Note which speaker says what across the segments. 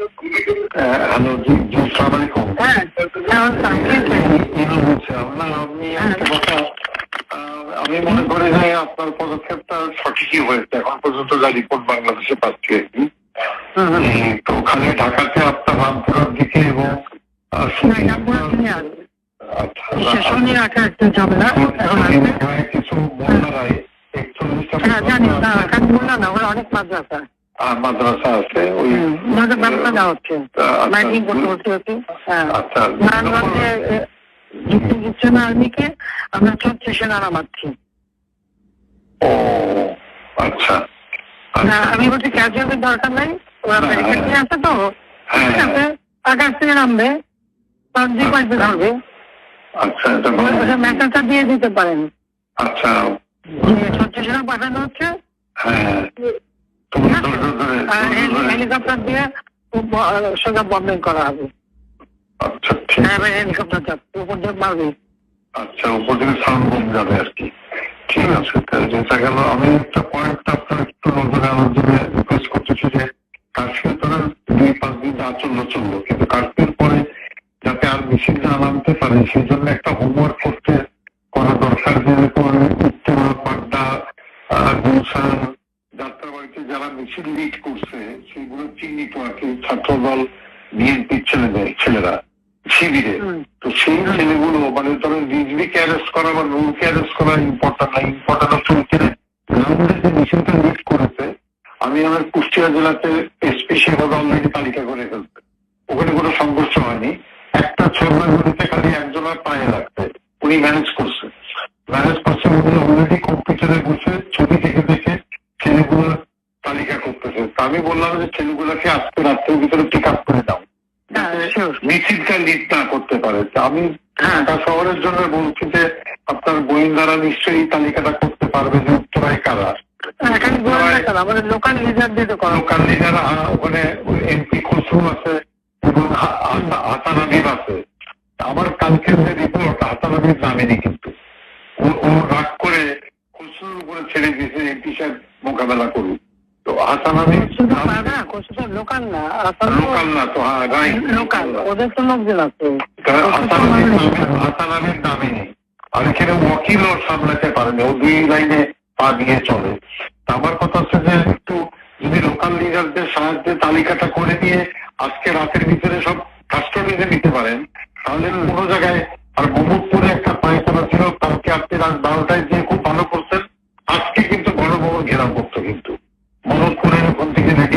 Speaker 1: Hello জি জি সালাম আলাইকুম।
Speaker 2: হ্যাঁ
Speaker 1: আহ, আমি মনে করি যে আপনার পদক্ষেপটা সঠিকই হয়েছে। এখন পর্যন্ত যা রিপোর্ট বাংলাদেশে পাচ্ছি তো ওখানে ঢাকাতে আপনার রামপুরার দিকে এবং আচ্ছা,
Speaker 2: এখন
Speaker 1: কিছু বন্যারায় একচল্লিশটা
Speaker 2: হ্যাঁ জানি না ওখানে অনেক মাদ্রাসা
Speaker 1: আহ, মাদ্রাসা আছে ওই
Speaker 2: দেওয়া হচ্ছে।
Speaker 1: আচ্ছা,
Speaker 2: মাইকিং করতে হচ্ছে হ্যাঁ।
Speaker 1: আচ্ছা।
Speaker 2: নারায়ণগঞ্জে যুক্ত দিচ্ছে না আর্মিকে আমরা ছত্রিশে নাড়া মারছি।
Speaker 1: ও আচ্ছা।
Speaker 2: না
Speaker 1: আচ্ছা।
Speaker 2: আমি বলছি ক্যাজুয়ালের দরকার নাই ওরা
Speaker 1: হ্যাঁ,
Speaker 2: ব্যারিকেড
Speaker 1: হ্যাঁ।
Speaker 2: নিয়ে আসে তো। ঠিক আছে আকাশ থেকে নামবে তার দুই পাশে ধরবে।
Speaker 1: আচ্ছা।
Speaker 2: মেসেজটা দিয়ে দিতে পারেন।
Speaker 1: আচ্ছা।
Speaker 2: ছত্রিশে পাঠানো হচ্ছে।
Speaker 1: হ্যাঁ
Speaker 2: হেলিকপ্টার দিয়ে সোজা বম্বিং করা হবে।
Speaker 1: আচ্ছা ঠিক
Speaker 2: হ্যাঁ হেলিকপ্টার উপর দিয়ে মারবে।
Speaker 1: আচ্ছা উপর থেকে সাউন্ড কম যাবে আর কি। ঠিক আছে যেটা গেল আমি একটা পয়েন্ট আপনার একটু নজরে আনার জন্য রিকোয়েস্ট করতেছি যে কাশ্মীর তো দুই পাঁচ দিন যা চলল চলল। কিন্তু কাশ্মীর পরে যাতে আর বেশি না নামতে পারে সেই জন্য একটা হোমওয়ার্ক করতে করা দরকার যে উত্তর পাড্ডা গুলশান যারা মিছিল লিড করছে সেগুলো চিহ্নিত আর কি ছাত্রদল বিএনপির ছেলেদের ছেলেরা শিবিরে তো সেই ছেলেগুলো মানে ধরেন রিজভিকে অ্যারেস্ট করা বা রুলকে অ্যারেস্ট করা ইম্পর্টেন্ট না ইম্পর্টেন্ট হচ্ছে গ্রাউন্ডে যে মিছিলটা লিড করেছে আমি আমার কুষ্টিয়া জেলাতে এসপি সেভাবে অলরেডি তালিকা করে ফেলছে। ওখানে কোনো সংঘর্ষ হয়নি। একটা ছড়াগুলিতে খালি একজনের পায়ে লাগছে। উনি ম্যানেজ ভিতরে পিক আপ করে দাও।
Speaker 2: হ্যাঁ,
Speaker 1: মিছিলটা লিড না করতে পারে। আমি
Speaker 2: হ্যাঁ।
Speaker 1: ঢাকা শহরের জন্য বলছি যে আপনার গোয়েন্দারা নিশ্চয়ই তালিকাটা করতে পারবে যে উত্তরায় কারা।
Speaker 2: এখানে গোয়েন্দা কেন আমাদের লোকাল লিডার দিয়ে
Speaker 1: লোকাল লিডার ওখানে এমপি খসরু আছে এবং হাসান আছে। আমার কালকের যে রিপোর্ট হাসান হাবিব নামেনি কিন্তু। ও- রাগ করে খসরুর উপরে ছেড়ে দিয়েছে এমপি সাহেব মোকাবেলা করুক। তো হাসান
Speaker 2: তো লোকাল না
Speaker 1: লোকাল না তো হ্যাঁ রাইট
Speaker 2: লোকাল ওদের তো লোকজন আছে।
Speaker 1: হাসান আলীর নামে- হাসান আলীর নামে নেই। আর এখানে ওয়াকিল ওর সামলাতে পারেনি ও দুই লাইনে পা দিয়ে চলে। আমার কথা হচ্ছে যে একটু যদি লোকাল লিডারদের সাহায্যে তালিকাটা করে নিয়ে আজকে রাতের ভিতরে সব কাস্টডিতে নিতে পারেন তাহলে কোনো জায়গায় আর মোহাম্মদপুরে একটা পায়খানা ছিল কালকে আপনি রাত বারোটায় যে খুব ভালো করছেন আজকে কিন্তু গণভবন ঘেরাও করতো কিন্তু। মোহাম্মদপুরের ওখান থেকে রেডি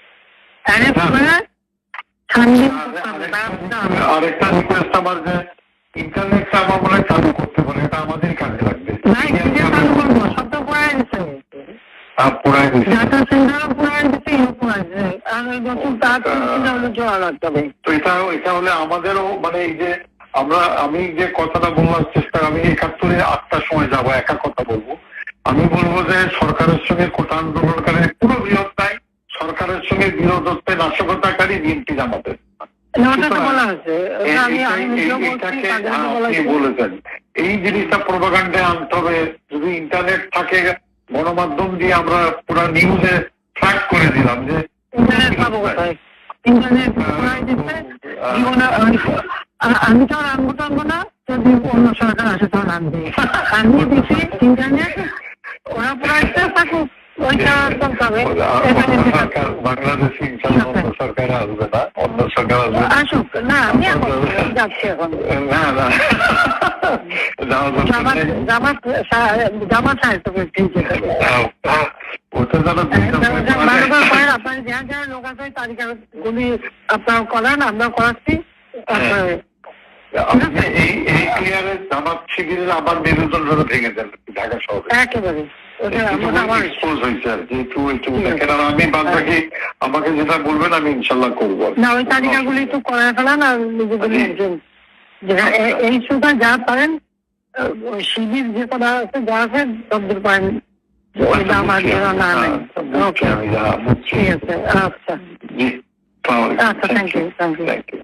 Speaker 1: আরেকটা রিকোয়েস্ট আমার যে ইন্টারনেটটা আমার মনে চালু করতে বলে এটা আমাদের কাজে লাগবে আমাদেরও মানে এই যে আমরা আমি যে কথাটা বলবার চেষ্টা আমি একাত্তরে আটটার সময় যাব একা কথা বলব আমি বলব যে সরকারের সঙ্গে কোটা আন্দোলনকারী পুরো সঙ্গে বিরোধত্বে নাশকতাকারী বিএনপি জামাতের। এই- জিনিসটা প্রোপাগান্ডে আনতে হবে। যদি ইন্টারনেট থাকে গণমাধ্যম দিয়ে আমরা পুরো নিউজে ট্র্যাক করে দিলাম যে
Speaker 2: দিচ্ছে জীবনে আমি- তো আর আনব টানবো না। যদি অন্য সরকার আসে তখন আনবে। আমি দিচ্ছি ইন্টারনেট ওরা পড়াইতে থাকুক।
Speaker 1: অন্য সরকার আসবে না অন্য সরকার আসবে
Speaker 2: আসুক আমি যাচ্ছি এখন
Speaker 1: ওটা যারা
Speaker 2: আপনার যারা যারা লোক আছে ওই তালিকাগুলি আপনারা করেন আমরা করাচ্ছি তারপরে
Speaker 1: এই জামাত শিবিরের আবার নির্বাচন ভেঙে দেন ঢাকা শহরে
Speaker 2: একেবারে
Speaker 1: আমি বাদ আমাকে যেটা বলবেন আমি ইনশাল্লাহ করব
Speaker 2: না ওই তালিকাগুলি একটু করে ফেলান আর যেটা এ- এই সুতা যা পারেন ওই শিবির যে কটা আছে যা আছে সবদের পারেন। আচ্ছা। আচ্ছা thank you thank you
Speaker 1: thank you